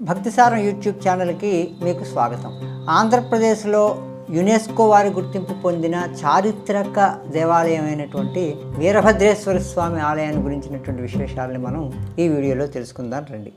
భక్తిసారం YouTube ఛానల్కి మీకు స్వాగతం. ఆంధ్రప్రదేశ్లో యునెస్కో వారి గుర్తింపు పొందిన చారిత్రక దేవాలయం అయినటువంటి వీరభద్రేశ్వర స్వామి ఆలయాన్ని గురించినటువంటి విశేషాలని మనం ఈ వీడియోలో తెలుసుకుందాం రండి.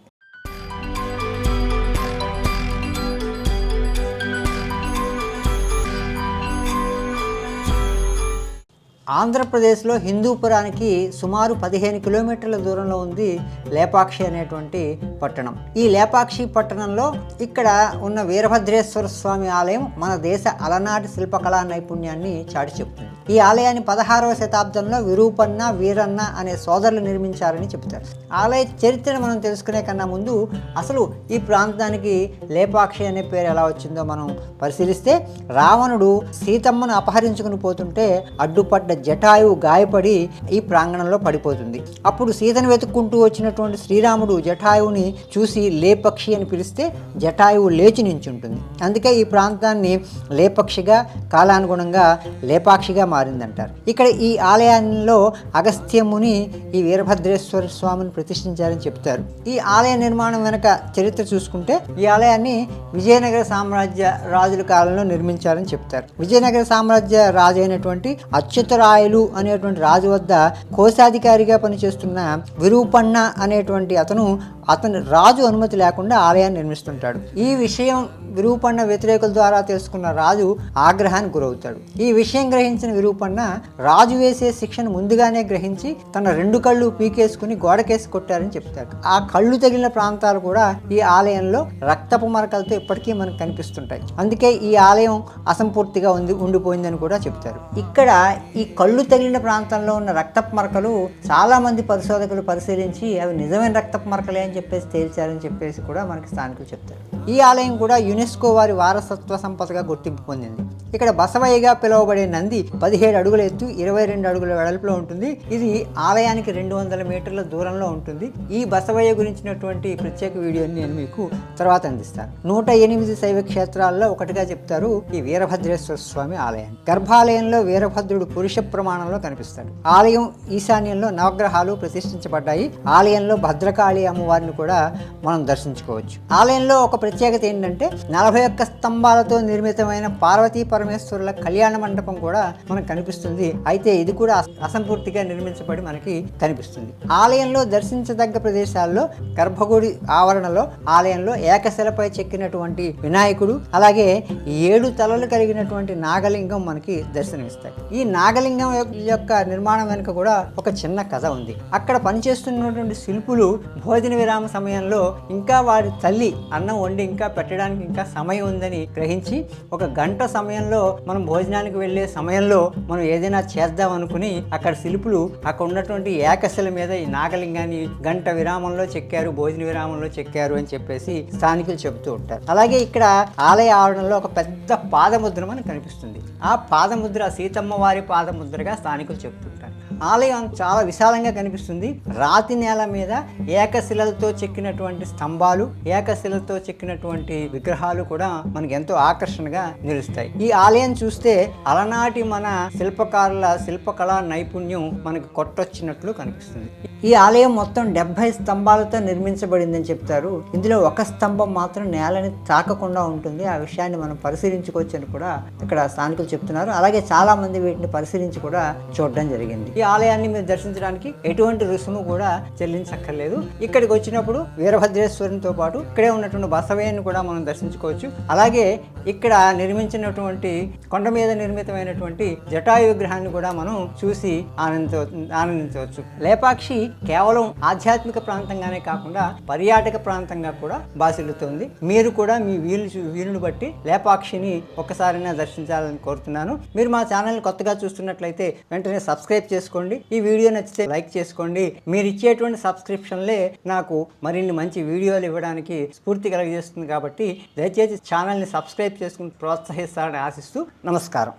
ఆంధ్రప్రదేశ్లో హిందూపురానికి సుమారు పదిహేను కిలోమీటర్ల దూరంలో ఉంది లేపాక్షి అనేటువంటి పట్టణం. ఈ లేపాక్షి పట్టణంలో ఇక్కడ ఉన్న వీరభద్రేశ్వర స్వామి ఆలయం మన దేశ అలనాటి శిల్పకళా నైపుణ్యాన్ని చాటి చెబుతుంది ఈ ఆలయాన్ని పదహారవ శతాబ్దంలో విరూపన్న వీరన్న అనే సోదరులు నిర్మించారని చెబుతారు. ఆలయ చరిత్రను మనం తెలుసుకునే కన్నా ముందు అసలు ఈ ప్రాంతానికి లేపాక్షి అనే పేరు ఎలా వచ్చిందో మనం పరిశీలిస్తే రావణుడు సీతమ్మను అపహరించుకుని పోతుంటే అడ్డుపడ్డ జటాయువు గాయపడి ఈ ప్రాంగణంలో పడిపోతుంది. అప్పుడు సీతను వెతుక్కుంటూ వచ్చినటువంటి శ్రీరాముడు జటాయువుని చూసి లేపక్షి అని పిలిస్తే జటాయువు లేచి నించుంటుంది. అందుకే ఈ ప్రాంతాన్ని లేపక్షిగా కాలానుగుణంగా లేపాక్షిగా మారిందంటారు. ఇక్కడ ఈ ఆలయంలో అగస్త్యముని ఈ వీరభద్రేశ్వర స్వామిని ప్రతిష్ఠించారని చెప్తారు. ఈ ఆలయ నిర్మాణం వెనక చరిత్ర చూసుకుంటే ఈ ఆలయాన్ని విజయనగర సామ్రాజ్య రాజుల కాలంలో నిర్మించారని చెప్తారు. విజయనగర సామ్రాజ్య రాజు అయినటువంటి రాయలు అనేటువంటి రాజు వద్ద కోశాధికారిగా పనిచేస్తున్న విరూపన్న అనేటువంటి అతను అతను రాజు అనుమతి లేకుండా ఆలయాన్ని నిర్మిస్తుంటాడు. ఈ విషయం విరూపణ వ్యతిరేకుల ద్వారా తెలుసుకున్న రాజు ఆగ్రహానికి గురవుతాడు. ఈ విషయం గ్రహించిన విరూపణ రాజు వేసే శిక్షను ముందుగానే గ్రహించి తన రెండు కళ్ళు పీకేసుకుని గోడకేసి కొట్టారని చెప్తారు. ఆ కళ్ళు తగిలిన ప్రాంతాలు కూడా ఈ ఆలయంలో రక్తపు మరకలతో ఇప్పటికీ మనకు కనిపిస్తుంటాయి. అందుకే ఈ ఆలయం అసంపూర్తిగా ఉంది ఉండిపోయిందని కూడా చెప్తారు. ఇక్కడ ఈ కళ్ళు తగిలిన ప్రాంతంలో ఉన్న రక్తపు మరకలు చాలా మంది పరిశోధకులు పరిశీలించి అవి నిజమైన రక్తపు మరకలే అని చెప్పేసి తేల్చారని చెప్పేసి కూడా మనకి స్థానికులు చెప్తారు. ఈ ఆలయం కూడా యునెస్కో వారి వారసత్వ సంపదగా గుర్తింపు పొందింది. ఇక్కడ బసవయ్యగా పిలువబడే నంది పదిహేడు అడుగుల ఎత్తు ఇరవై రెండు అడుగుల వెడల్పులో ఉంటుంది. ఇది ఆలయానికి రెండు వందల మీటర్ల దూరంలో ఉంటుంది. ఈ బసవయ్య గురించినటువంటి ప్రత్యేక వీడియోని నేను మీకు తర్వాత అందిస్తాను. నూట ఎనిమిది శైవ క్షేత్రాల్లో ఒకటిగా చెప్తారు ఈ వీరభద్రేశ్వర స్వామి ఆలయం. గర్భాలయంలో వీరభద్రుడు పురుష ప్రమాణంలో కనిపిస్తాడు. ఆలయం ఈశాన్యంలో నవగ్రహాలు ప్రతిష్ఠించబడ్డాయి. ఆలయంలో భద్రకాళి అమ్మవారిని కూడా మనం దర్శించుకోవచ్చు. ఆలయంలో ఒక ప్రత్యేకత ఏంటంటే నలభై ఒక్క స్తంభాలతో నిర్మితమైన పార్వతీ పరమేశ్వరుల కళ్యాణ మండపం కూడా మనకు కనిపిస్తుంది. అయితే ఇది కూడా అసంపూర్తిగా నిర్మించబడి మనకి కనిపిస్తుంది. ఆలయంలో దర్శించదగ్గ ప్రదేశాల్లో గర్భగుడి ఆవరణలో ఆలయంలో ఏకశిలపై చెక్కినటువంటి వినాయకుడు అలాగే ఏడు తలలు కలిగినటువంటి నాగలింగం మనకి దర్శనమిస్తాయి. ఈ నాగలింగం యొక్క- యొక్క నిర్మాణం వెనుక కూడా ఒక చిన్న కథ ఉంది. అక్కడ పనిచేస్తున్నటువంటి శిల్పులు భోజన విరామ సమయంలో ఇంకా వారి తల్లి అన్నం వండి ఇంకా పెట్టడానికి ఇంకా సమయం ఉందని గ్రహించి ఒక గంట సమయంలో మనం భోజనానికి వెళ్ళే సమయంలో మనం ఏదైనా చేద్దాం అనుకుని అక్కడ శిల్పులు అక్కడ ఉన్నటువంటి ఏకశిల మీద ఈ నాగలింగాన్ని గంట విరామంలో చెక్కారు భోజన విరామంలో చెక్కారు అని చెప్పేసి స్థానికులు చెబుతూ ఉంటారు. అలాగే ఇక్కడ ఆలయ ఆవరణలో ఒక పెద్ద పాదముద్ర మనకు కనిపిస్తుంది. ఆ పాదముద్ర సీతమ్మ వారి పాదముద్రగా స్థానికులు చెబుతుంటారు. ఆలయం చాలా విశాలంగా కనిపిస్తుంది. రాతి నేల మీద ఏకశిలలతో చెక్కినటువంటి స్తంభాలు ఏకశిలతో చెక్కినటువంటి విగ్రహాలు కూడా మనకి ఎంతో ఆకర్షణగా నిలుస్తాయి. ఈ ఆలయం చూస్తే అలనాటి మన శిల్పకారుల శిల్పకళా నైపుణ్యం మనకు కొట్టొచ్చినట్లు కనిపిస్తుంది. ఈ ఆలయం మొత్తం డెబ్బై స్తంభాలతో నిర్మించబడిందని చెప్తారు. ఇందులో ఒక స్తంభం మాత్రం నేలని తాకకుండా ఉంటుంది. ఆ విషయాన్ని మనం పరిశీలించుకోవచ్చు అని కూడా ఇక్కడ స్థానికులు చెప్తున్నారు. అలాగే చాలా మంది వీటిని పరిశీలించి కూడా చూడడం జరిగింది. ఈ ఆలయాన్ని మీరు దర్శించడానికి ఎటువంటి రుసుము కూడా చెల్లించక్కర్లేదు. ఇక్కడికి వచ్చినప్పుడు వీరభద్రేశ్వరునితో పాటు ఇక్కడే ఉన్నటువంటి బసవయ్యను కూడా మనం దర్శించుకోవచ్చు. అలాగే ఇక్కడ నిర్మించినటువంటి కొండ మీద నిర్మితమైనటువంటి జటాయు విగ్రహాన్ని కూడా మనం చూసి ఆనందించ ఆనందించవచ్చు. లేపాక్షి కేవలం ఆధ్యాత్మిక ప్రాంతంగానే కాకుండా పర్యాటక ప్రాంతంగా కూడా బాసిల్లుతోంది. మీరు కూడా మీ వీలు చూ- వీలును బట్టి లేపాక్షిని ఒక్కసారైనా దర్శించాలని కోరుతున్నాను. మీరు మా ఛానల్ కొత్తగా చూస్తున్నట్లయితే వెంటనే సబ్స్క్రైబ్ చేసుకోండి. ఈ వీడియో నచ్చితే లైక్ చేసుకోండి. మీరు ఇచ్చేటువంటి సబ్స్క్రిప్షన్లే నాకు మరిన్ని మంచి వీడియోలు ఇవ్వడానికి స్ఫూర్తి కలుగజేస్తుంది కాబట్టి దయచేసి ఛానల్ని సబ్స్క్రైబ్ చేసుకుని ప్రోత్సహిస్తారని ఆశిస్తూ నమస్కారం.